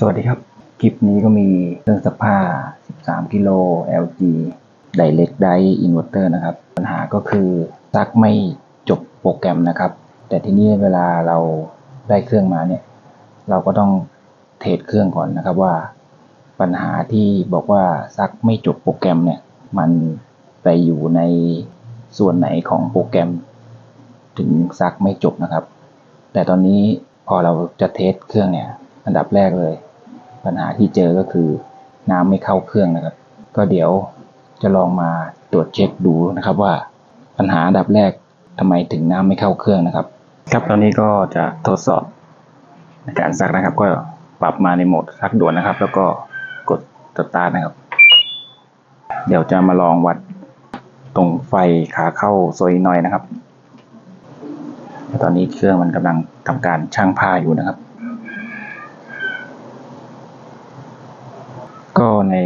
สวัสดีครับ คลิปนี้ก็มีเครื่องซักผ้า 13 กิโล LG Direct Drive Inverter นะครับ ปัญหาก็คือซักไม่จบโปรแกรมนะครับ แต่ที่นี้เวลาเราได้เครื่องมาเนี่ย เราก็ต้องเทสเครื่องก่อนนะครับว่า ปัญหาที่บอกว่าซักไม่จบโปรแกรมเนี่ย มันไปอยู่ในส่วนไหนของโปรแกรม ถึงซักไม่จบนะครับ แต่ตอนนี้พอเราจะเทสเครื่องเนี่ย อันดับแรกเลย ปัญหาที่เจอก็คือน้ำไม่เข้าเครื่องนะครับ ก็เดี๋ยวจะลองมาตรวจเช็คดูนะครับว่าปัญหาดับแรกทำไมถึงน้ำไม่เข้าเครื่องนะครับ ครับตอนนี้ก็จะทดสอบในการซักนะครับ ก็ปรับมาในโหมดซักด่วนนะครับ แล้วก็กดสตาร์ทนะครับ เดี๋ยวจะมาลองวัดตรงไฟขาเข้าโซยหน่อยนะครับตอนนี้เครื่องมันกำลังทำการช่างผ้าอยู่นะครับ ก็ใน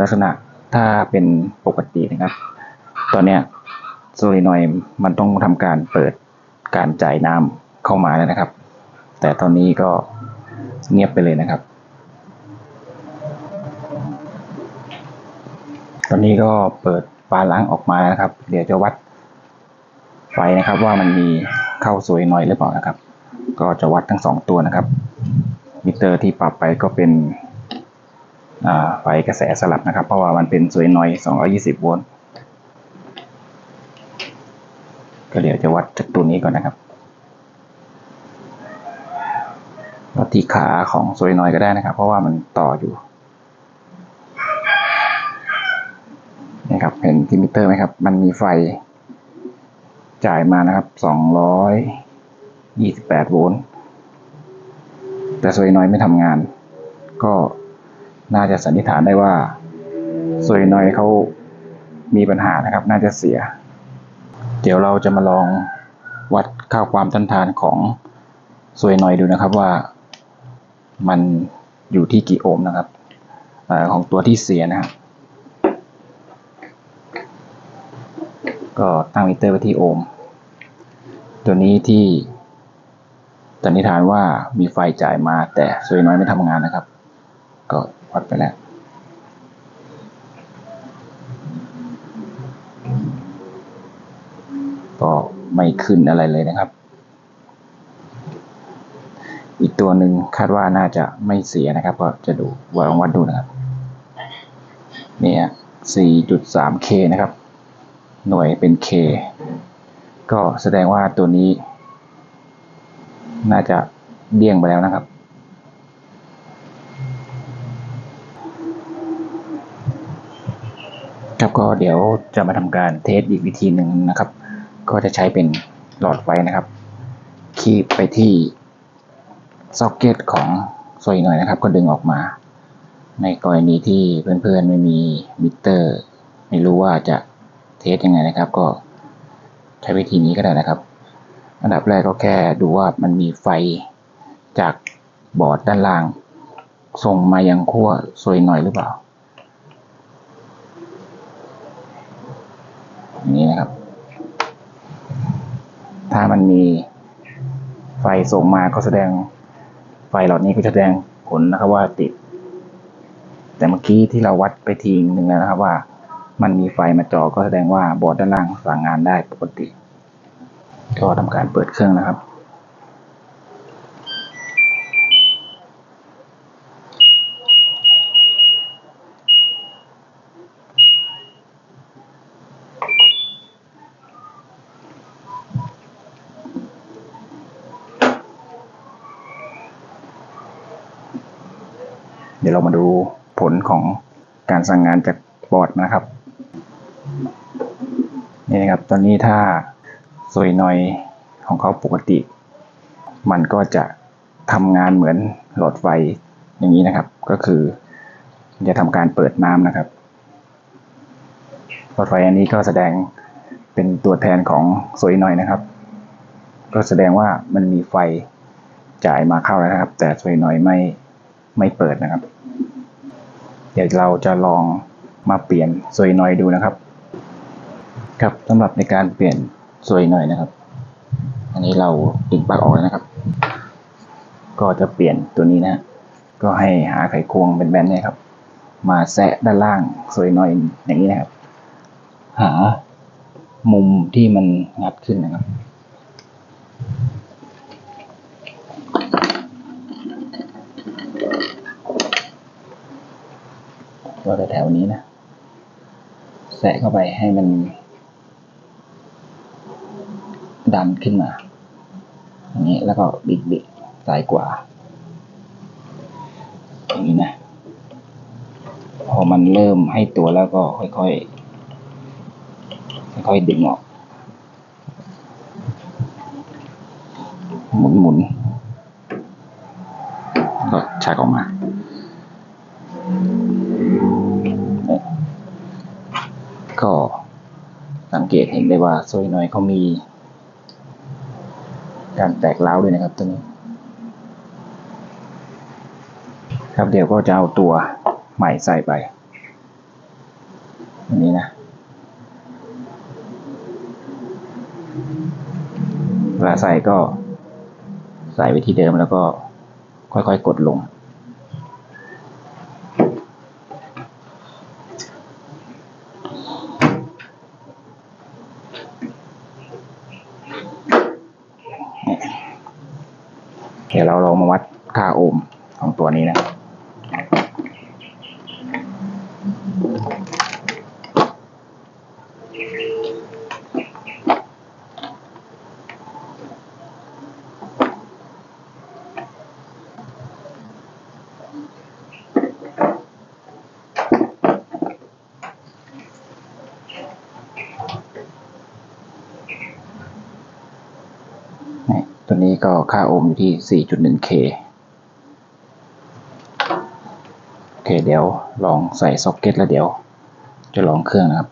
ลักษณะถ้าเป็นปกตินะครับ ตอนเนี้ยโซลินอยด์มันต้องทำการเปิดการจ่ายน้ำเข้ามาแล้วนะครับ แต่ตอนนี้ก็เงียบไปเลยนะครับ ตอนนี้ก็เปิดฝาล้างออกมาแล้วนะครับ เดี๋ยวจะวัดไฟนะครับว่ามันมีเข้าโซลินอยด์หรือเปล่านะครับ ก็จะวัดทั้งสองตัวนะครับ มิเตอร์ที่ปรับไปก็เป็น ไฟกระแสสลับนะครับ เพราะว่ามันเป็นสวยน้อย 220 โวลต์ ก็เดี๋ยวจะวัดจากตัวนี้ก่อนนะครับ วัดที่ขาของสวยน้อยก็ได้นะครับ เพราะว่ามันต่ออยู่นะครับ เห็นที่มิเตอร์ไหมครับ มันมีไฟจ่ายมานะครับ 228 โวลต์ แต่สวยน้อยไม่ทำงาน ก็ น่าจะสันนิษฐานได้ว่าโซลินอยเขามีปัญหานะครับ น่าจะเสีย เดี๋ยวเราจะมาลองวัดค่าความต้านทานของโซลินอยดูนะครับว่ามันอยู่ที่กี่โอห์มนะครับอของตัวที่เสียนะครับก็ตั้งมิเตอร์ไว้ที่โอห์มตัวนี้ที่สันนิษฐานว่ามีไฟจ่ายมาแต่โซลินอยไม่ทำงานนะครับ ก็ วัดไปแล้ว ก็ไม่ขึ้นอะไรเลยนะครับ อีกตัวหนึ่งคาดว่าน่าจะไม่เสียนะครับ ก็จะดูวลองวัดดูนะครับ เนี่ย 4.3K นะครับ หน่วยเป็น K ก็แสดงว่าตัวนี้ น่าจะเดี่ยงไปแล้วนะครับ ครับ ก็เดี๋ยวจะมาทำการเทสอีกวิธีหนึ่งนะครับ ก็จะใช้เป็นหลอดไฟนะครับ คีบไปที่ซ็อกเก็ตของโซยหน่อยนะครับ ก็ดึงออกมา ในกรณีที่เพื่อนๆไม่มีมิเตอร์ ไม่รู้ว่าจะเทสยังไงนะครับ ก็ใช้วิธีนี้ก็ได้นะครับ อันดับแรกก็แค่ดูว่ามันมีไฟจากบอร์ดด้านล่าง ส่งมายังขั้วโซยหน่อยหรือเปล่า อย่างนี้นะครับ ถ้ามันมีไฟส่งมาก็แสดงไฟเหล่านี้ก็แสดงผลนะครับว่าติด แต่เมื่อกี้ที่เราวัดไปทีหนึ่งแล้วนะครับว่า มันมีไฟมาจอก็แสดงว่าบอร์ดด้านล่างสั่งงานได้ปกติ ก็ทำการเปิดเครื่องนะครับ ดี๋ยวเรามาดูผลของการสั่งงานจากบอร์ดนะครับ นี่นะครับ ตอนนี้ถ้าโซยนอยของเขาปกติ มันก็จะทำงานเหมือนหลอดไฟอย่างนี้นะครับ ก็คือจะทำการเปิดน้ำนะครับ หลอดไฟอันนี้ก็แสดงเป็นตัวแทนของโซยนอยนะครับ ก็แสดงว่ามันมีไฟจ่ายมาเข้าแล้วนะครับ แต่โซยนอยไม่ ไม่เปิดนะครับ เดี๋ยวเราจะลองมาเปลี่ยนโซยนอยดูนะครับ ครับสำหรับในการเปลี่ยนโซยนอยนะครับ อันนี้เราดึงปลั๊กออกแล้วนะครับ ก็จะเปลี่ยนตัวนี้นะ ก็ให้หาไขควงเป็นแบนเนี่ยครับ มาแซะด้านล่างสวยหน่อยอย่างนี้นะครับ หามุมที่มันงัดขึ้นนะครับ ก็แถวๆนี้นะแสะเข้าไปให้มัน ดันขึ้นมาอย่างนี้แล้วก็บิดบิดซ้ายกว่าอย่างนี้นะพอมันเริ่มให้ตัวแล้วก็ค่อยๆค่อยๆดึงออกหมุนหมุนๆก็ชักออกมา เกตเห็นได้ว่าโซยน้อยเขามีการแตกร้าด้วยนะครับตัวนี้ ครับเดี๋ยวก็จะเอาตัวใหม่ใส่ไปอันนี้นะ เวลาใส่ก็ใส่ไว้ที่เดิมแล้วก็ค่อยๆกดลง เดี๋ยวเราลองมาวัดค่าโอห์มของตัวนี้นะครับตัวนี้ก็ค่าโอห์ มอยู่ที่ 4.1K โอเคเดี๋ยวลองใส่ซ็อกเก็ตแล้วเดี๋ยว จะลองเครื่องนะครับ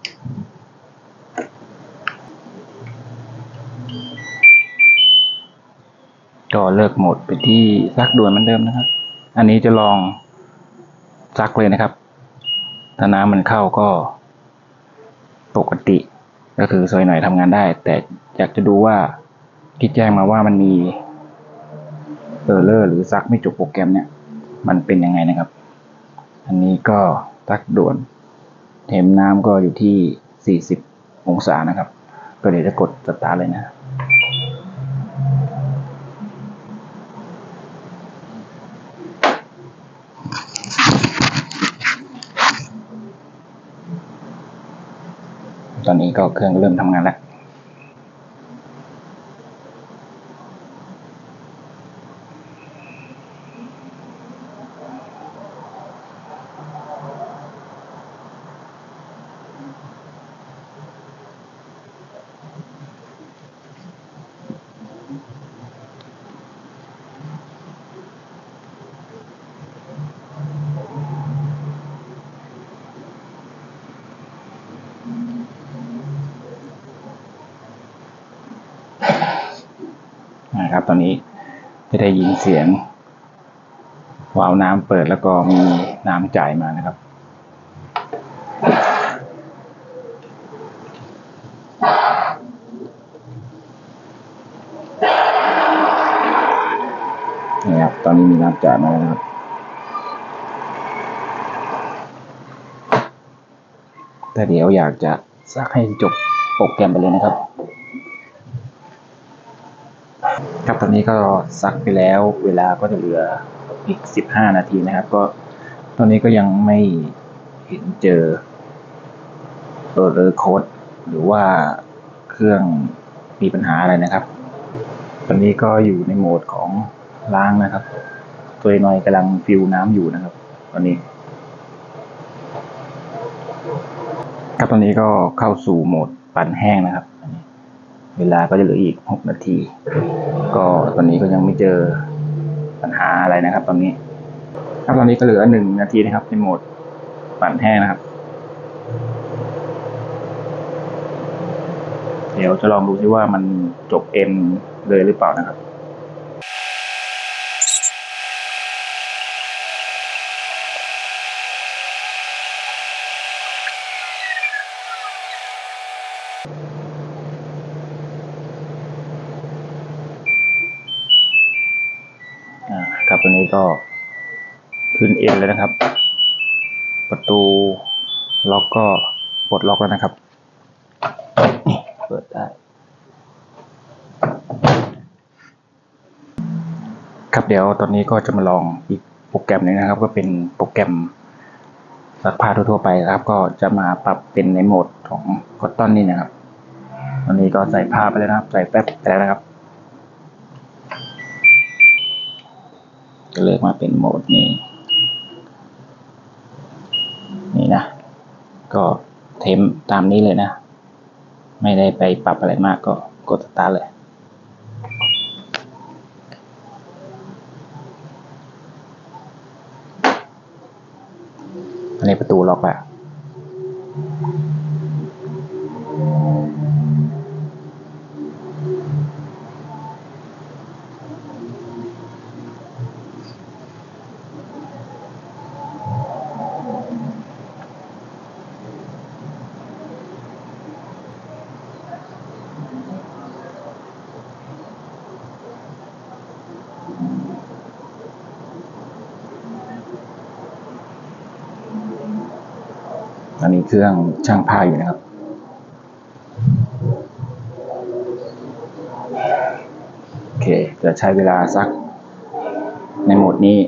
ก็เลิกโหมดไปที่ซักด่วนเหมือนเดิมนะครับ อันนี้จะลองซักเลยนะครับ ถ้าน้ำมันเข้าก็ปกติ ก็คือซอยหน่อยทำงานได้ แต่อยากจะดูว่าที่แจ้งมาว่ามันมี เออร์เลอร์หรือซักไม่จบโปรแกรมเนี่ย มันเป็นยังไงนะครับ อันนี้ก็ซักด่วน เทมน้ำก็อยู่ที่ 40 องศานะครับ ก็เดี๋ยวจะกดสตาร์ทเลยนะตอนนี้ก็เครื่องเริ่มทำงานแล้ว ตอนนี้จะได้ยินเสียงวาล์วน้ำเปิดแล้วก็มีน้ำจ่ายมานะครับ นี่ครับ ตอนนี้มีน้ำจ่ายมาแล้วครับแต่เดี๋ยวอยากจะซักให้จบโปรแกรมไปเลยนะครับ ครับตอนนี้ก็ซักไปแล้วเวลาก็จะเหลืออีกสิบห้านาทีนะครับ ก็ตอนนี้ก็ยังไม่เห็นเจอเออร์โค้ดหรือว่าเครื่องมีปัญหาอะไรนะครับ ตอนนี้ก็อยู่ในโหมดของล้างนะครับ ตัวน้อยกำลังฟิวน้ำอยู่นะครับ ตอนนี้ครับตอนนี้ก็เข้าสู่โหมดปั่นแห้งนะครับ เวลาก็จะเหลืออีก 6 นาที ก็ตอนนี้ก็ยังไม่เจอปัญหาอะไรนะครับ ตอนนี้ครับตอนนี้ก็เหลือหนึ่งนาทีนะครับ ในโหมดปั่นแห้งนะครับ เดี๋ยวจะลองดูซิว่ามันจบเอ็นเลยหรือเปล่านะครับ ตัวนี้ก็ขึ้นเอ็นเลยนะครับ ประตูล็อกก็ปลดล็อกแล้วนะครับ เปิดได้ ครับเดี๋ยวตอนนี้ก็จะมาลองอีกโปรแกรมหนึงนะครับ ก็เป็นโปรแกรมซักผ้าทั่วๆไปนะครับ ก็จะมาปรับเป็นในโหมดของคอตตอนนี่นะครับ ตอนนี้ก็ใส่ผ้าไปแล้วนะครับ ใส่แป๊บไปแล้วนะครับ ก็เลือกมาเป็นโหมดนี้นี่นะ ก็เทมตามนี้เลยนะ ไม่ได้ไปปรับอะไรมากก็กดสตาร์เลยอันนี้ประตูล็อกแล้ว อันนี้เครื่องช่างผ้าอยู่นะครับ โอเคจะใช้เวลาสัก ในโหมดนี้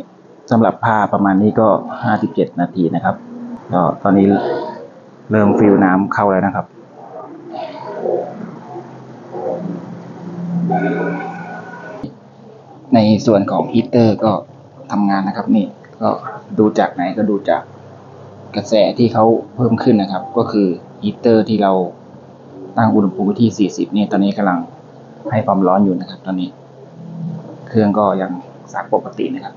สำหรับผ้าประมาณนี้ก็ 57 นาทีนะครับก็ตอนนี้เริ่มฟิลน้ำเข้าแล้วนะครับ ในส่วนของฮีเตอร์ก็ทำงานนะครับนี่ก็ดูจากไหนก็ดูจาก กระแสที่เขาเพิ่มขึ้นนะครับ ก็คือฮีเตอร์ที่เราตั้งอุณหภูมิไว้ที่ 40 เนี่ยตอนนี้กำลังให้ความร้อนอยู่นะครับ ตอนนี้ เครื่องก็ยังซักปกตินะครับ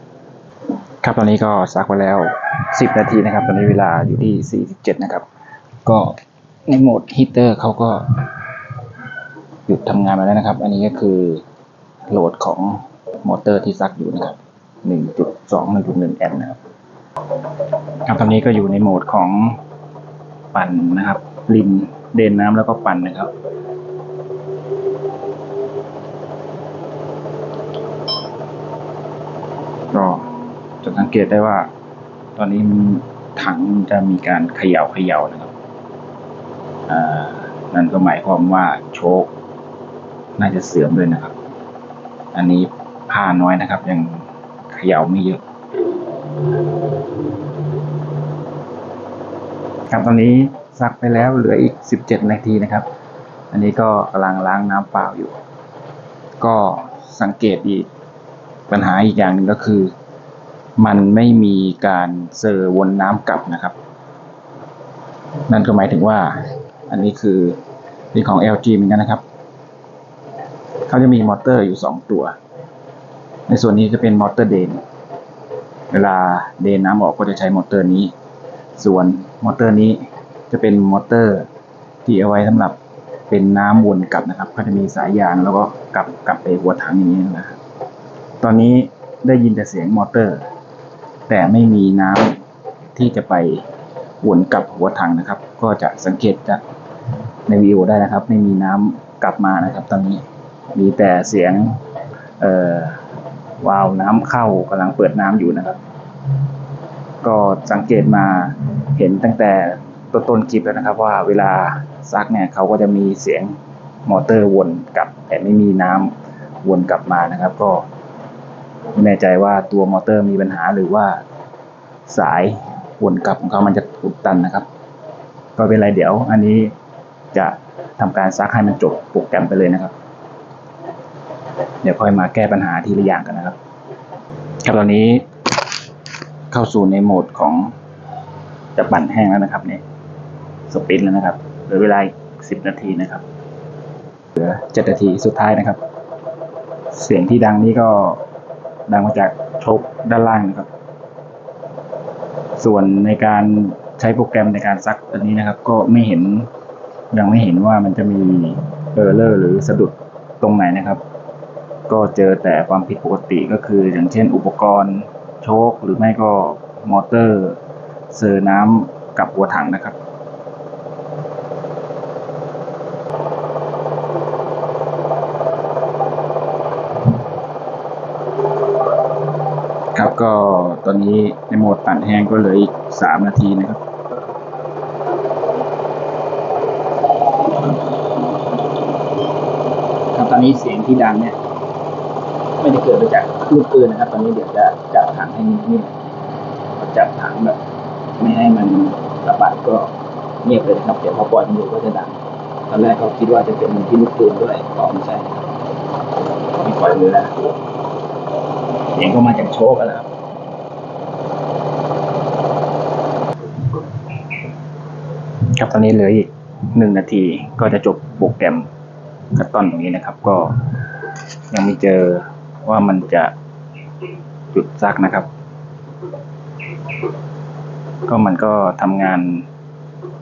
ครับตอนนี้ก็ซักไปแล้ว 10 นาทีนะครับ ตอนนี้เวลาอยู่ที่ 47 นะครับ ก็ในโหมดฮีเตอร์เขาก็หยุดทำงานไปแล้วนะครับ อันนี้ก็คือโหลดของมอเตอร์ที่ซักอยู่นะครับ 1.2 1.1 แอมป์นะครับ ครับตอนนี้ก็อยู่ในโหมดของปั่นนะครับ รินเดนน้ำแล้วก็ปั่นนะครับ ก็จะสังเกตได้ว่า ตอนนี้มันถังจะมีการเขย่าเขย่านะครับนั่นก็หมายความว่าโชคน่าจะเสื่อมด้วยนะครับ อันนี้ผ้าน้อยนะครับ ยังเขย่าไม่เยอะ ครับตอนนี้ซักไปแล้วเหลืออีก 17 นาทีนะครับ อันนี้ก็กำลังล้างน้ำเปล่าอยู่ ก็สังเกตอีกปัญหาอีกอย่างหนึ่งก็คือ มันไม่มีการเซอร์วนน้ำกลับนะครับ นั่นก็หมายถึงว่าอันนี้คือเป็นของ LG เหมือนกันนะครับ เขาจะมีมอเตอร์อยู่สองตัว ในส่วนนี้จะเป็นมอเตอร์เดน เวลาเดนน้ำออกก็จะใช้มอเตอร์นี้ ส่วนมอเตอร์นี้จะเป็นมอเตอร์ที่เอาไว้สำหรับเป็นน้ำวนกลับนะครับ ก็จะมีสายยางแล้วก็กลับกลับไปหัวถังอย่างนี้นะครับตอนนี้ได้ยินแต่เสียงมอเตอร์ แต่ไม่มีน้ำที่จะไปวนกลับหัวถังนะครับ ก็จะสังเกตจากในวิดีโอได้นะครับ ไม่มีน้ำกลับมานะครับ ตอนนี้มีแต่เสียงเอ่อ วาล์วน้ำเข้ากำลังเปิดน้ำอยู่นะครับ ก็สังเกตมาเห็นตั้งแต่ต้นต้นคลิปแล้วนะครับ ว่าเวลาซักเนี่ยเขาก็จะมีเสียงมอเตอร์วนกลับ แต่ไม่มีน้ำวนกลับมานะครับ ก็ไม่แน่ใจว่าตัวมอเตอร์มีปัญหาหรือว่าสายวนกลับของเขามันจะอุดตันนะครับ ก็เป็นไรเดี๋ยว อันนี้จะทำการซักให้มันจบโปรแกรมไปเลยนะครับ เดี๋ยวค่อยมาแก้ปัญหาทีละอย่างกันนะครับ ครับตอนนี้เข้าสู่ในโหมดของจะปั่นแห้งแล้วนะครับเนี่ยสปินแล้วนะครับเหลือเวลาสิบนาทีนะครับเหลือเจ็ดนาทีสุดท้ายนะครับ เสียงที่ดังนี้ก็ดังมาจากโชคด้านล่างนะครับ ส่วนในการใช้โปรแกรมในการซักอันนี้นะครับ ก็ไม่เห็นยังไม่เห็นว่ามันจะมีเออร์เลอร์หรือสะดุดตรงไหนนะครับ ก็เจอแต่ความผิดปกติก็คือ อย่างเช่น อุปกรณ์โชคหรือไม่ก็มอเตอร์เซอร์น้ำกับหัวถังนะครับครับก็ตอนนี้ในโหมดปั่นแห้งก็เหลืออีกสามนาทีนะครับ ครับตอนนี้เสียงที่ดังเนี่ย ไม่ได้เกิดมาจากลูกปืนนะครับ ตอนนี้เดี๋ยวจะจับถังให้นิ่งๆจับถังแบบ ไม่ให้มันระบาดก็เงียบเลยนะครับ เดี๋ยวพอปล่อยมันอยู่ก็จะดังตอนแรกเขาคิดว่าจะเป็นที่ลูกปืนด้วยก็ไม่ใช่ไม่ปล่อยมือแล้วเสียงก็มาจากโชกกันแล้วครับครับตอนนี้เหลืออีกหนึ่งนาทีก็จะจบโปรแกรมคัตตอนตรงนี้นะครับ ก็ยังไม่เจอ ว่ามันจะหยุดซักนะครับ ก็มันก็ทำงาน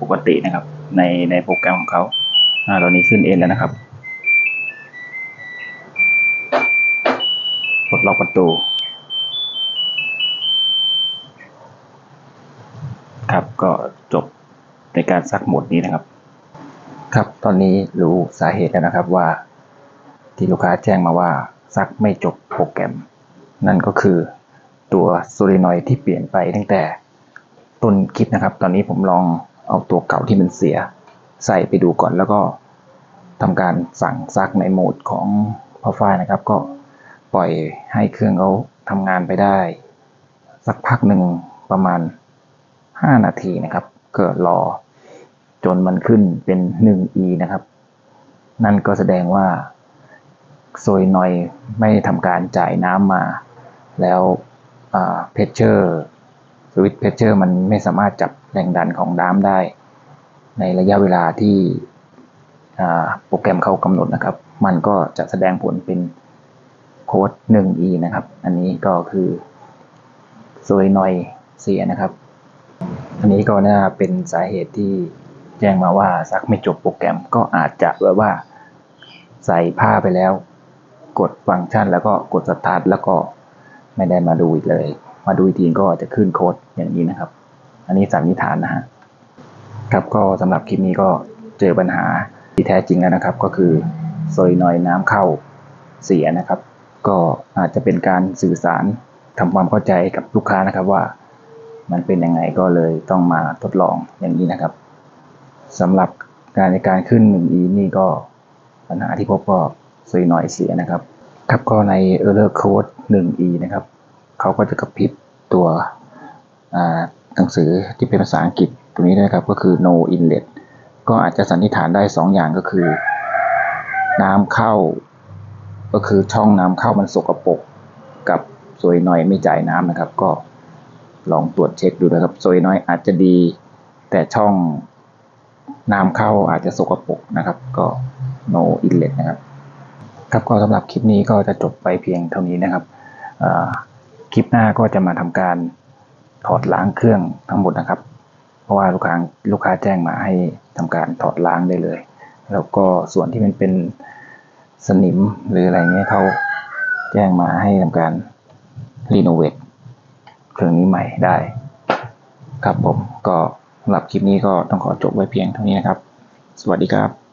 ปกตินะครับ ในในโปรแกรมของเขาอ่าตอนนี้ขึ้นเอ็นแล้วนะครับปลดล็อกประตูครับก็จบในการซักหมดนี้นะครับ ครับตอนนี้รู้สาเหตุแล้วนะครับว่าที่ลูกค้าแจ้งมาว่า ซักไม่จบโปรแกรม นั่นก็คือตัวโซลินอยด์ที่เปลี่ยนไปตั้งแต่ต้นคลิปนะครับ ตอนนี้ผมลองเอาตัวเก่าที่มันเสียใส่ไปดูก่อนแล้วก็ทำการสั่งซักในโหมดของพอไฟนะครับ ก็ปล่อยให้เครื่องเขาทำงานไปได้ สักพักหนึ่งประมาณ 5 นาทีนะครับ เก็รอจนมันขึ้นเป็น 1e นะครับ นั่นก็แสดงว่า โซยนอยไม่ทำการจ่ายน้ำมา แล้วเพชเชอร์สวิตเพชเชอร์มันไม่สามารถจับแรงดันของน้ำได้ ในระยะเวลาที่โปรแกรมเขากำหนดนะครับ มันก็จะแสดงผลเป็นโค้ด 1e นะครับ อันนี้ก็คือโซยนอยเสียนะครับ อันนี้ก็น่าเป็นสาเหตุที่แจ้งมาว่าซักไม่จบโปรแกรมก็อาจจะแบบว่าใส่ผ้าไปแล้ว กดฟังก์ชัน แล้วก็กดสตาร์ทแล้วก็ไม่ได้มาดูอีกเลย มาดูอีกทีก็จะขึ้นโค้ดอย่างนี้นะครับ อันนี้สันนิษฐานนะฮะครับก็สำหรับคลิปนี้ก็เจอปัญหาที่แท้จริงแล้วนะครับ ก็คือโซลินอยน้ำเข้าเสียนะครับ ก็อาจจะเป็นการสื่อสารทำความเข้าใจกับลูกค้านะครับว่ามันเป็นยังไงก็เลยต้องมาทดลองอย่างนี้นะครับสำหรับการในการขึ้น 1e นี่ก็ปัญหาที่พบก็ ซยหน่อยเสียนะครับ ครับก็ใน error code 1e นะครับเขาก็จะกระพริบตัวหนังสือที่เป็นภาษาอังกฤษตัวนี้นะครับก็คือ no inlet ก็อาจจะสันนิษฐานได้ 2 อย่างก็คือ น้ำเข้า ก็คือช่องน้ำเข้ามันสกปรกกับซวยน่อยไม่จ่ายน้ำนะครับ ก็ลองตรวจเช็คดูนะครับซวยน้อยอาจจะดี แต่ช่องน้ำเข้าอาจจะสกปรกนะครับ ก็ no inlet นะครับ ครับก็สำหรับคลิปนี้ก็จะจบไปเพียงเท่านี้นะครับคลิปหน้าก็จะมาทำการถอดล้างเครื่องทั้งหมดนะครับ เพราะว่าลูกค้าลูกค้าแจ้งมาให้ทำการถอดล้างได้เลย แล้วก็ส่วนที่มันเป็นสนิมหรืออะไรเงี้ยเขาแจ้งมาให้ทำการรีโนเวทเครื่องนี้ใหม่ได้ ครับผมก็สำหรับคลิปนี้ก็ต้องขอจบไว้เพียงเท่านี้นะครับ สวัสดีครับ